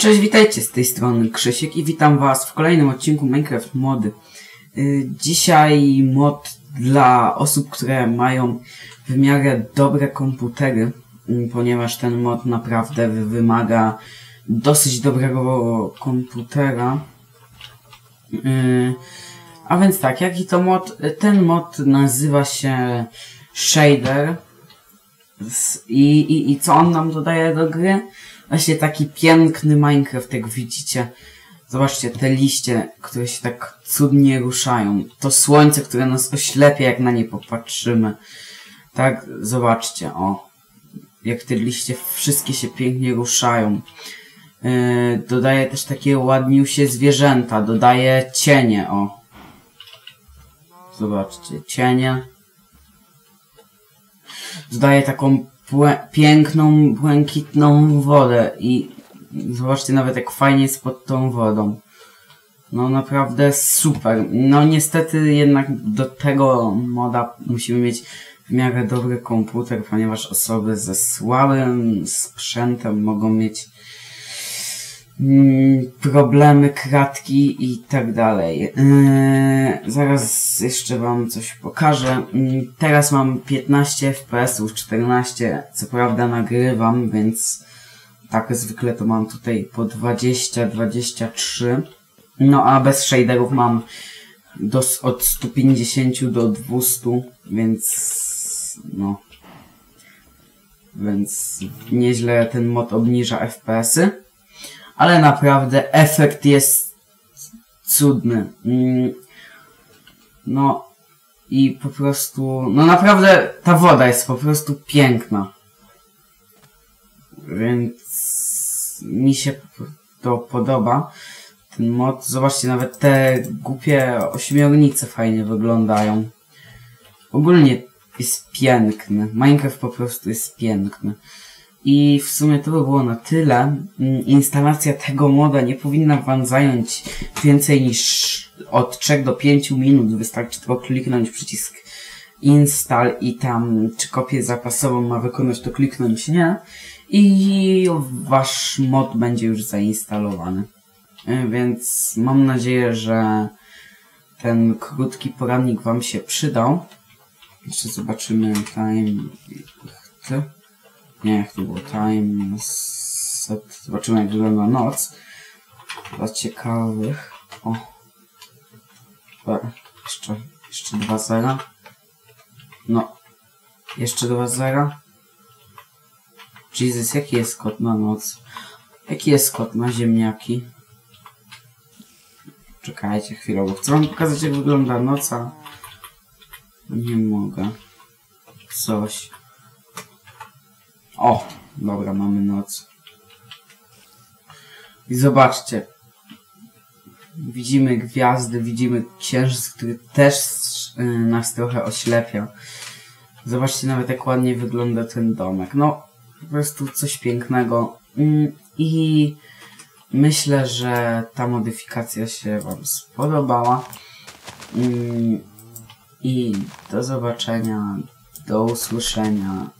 Cześć, witajcie z tej strony Krzysiek i witam was w kolejnym odcinku Minecraft Mody. Y, Dzisiaj mod dla osób, które mają w miarę dobre komputery, y, ponieważ ten mod naprawdę wy- wymaga dosyć dobrego komputera. Y, A więc tak, jaki to mod? Ten mod nazywa się Shader. I, i, I co on nam dodaje do gry? Właśnie taki piękny Minecraft, jak widzicie. Zobaczcie te liście, które się tak cudnie ruszają. To słońce, które nas oślepia, jak na nie popatrzymy. Tak, zobaczcie, o. Jak te liście wszystkie się pięknie ruszają. Yy, dodaje też takie ładniusie zwierzęta. Dodaje cienie, o. Zobaczcie, cienie. Dodaje taką piękną, błękitną wodę i zobaczcie nawet jak fajnie jest pod tą wodą. No naprawdę super. No niestety jednak do tego moda musimy mieć w miarę dobry komputer, ponieważ osoby ze słabym sprzętem mogą mieć problemy, kratki i tak dalej. Yy, zaraz jeszcze wam coś pokażę. Yy, teraz mam 15 fps, 14, co prawda nagrywam, więc tak zwykle to mam tutaj po 20-23. No a bez shaderów mam do, od 150 do 200, więc no. Więc nieźle ten mod obniża FPS-y ale naprawdę efekt jest cudny. Mm, No i po prostu, no naprawdę ta woda jest po prostu piękna. Więc mi się to podoba. Ten mod, zobaczcie, nawet te głupie ośmiornice fajnie wyglądają. Ogólnie jest piękny. Minecraft po prostu jest piękny. I w sumie to by było na tyle. Mm, Instalacja tego moda nie powinna Wam zająć więcej niż od 3 do 5 minut. Wystarczy tylko kliknąć przycisk install i tam czy kopię zapasową ma wykonać to kliknąć nie. I Wasz mod będzie już zainstalowany. Y, Więc mam nadzieję, że ten krótki poradnik Wam się przydał. Jeszcze zobaczymy time. Nie, jak to było time set. Zobaczymy jak wygląda noc. Dla ciekawych. O. E, Jeszcze, jeszcze dwa zera. No. Jeszcze dwa zera. Jesus, jaki jest kod na noc? Jaki jest kod na ziemniaki? Czekajcie chwilę, bo chcę wam pokazać jak wygląda noca. Nie mogę. Coś. O, dobra, mamy noc. I zobaczcie. Widzimy gwiazdy, widzimy księżyc, który też y, nas trochę oślepia. Zobaczcie nawet jak ładnie wygląda ten domek. No, po prostu coś pięknego. Mm, I myślę, że ta modyfikacja się Wam spodobała. Mm, I do zobaczenia, do usłyszenia.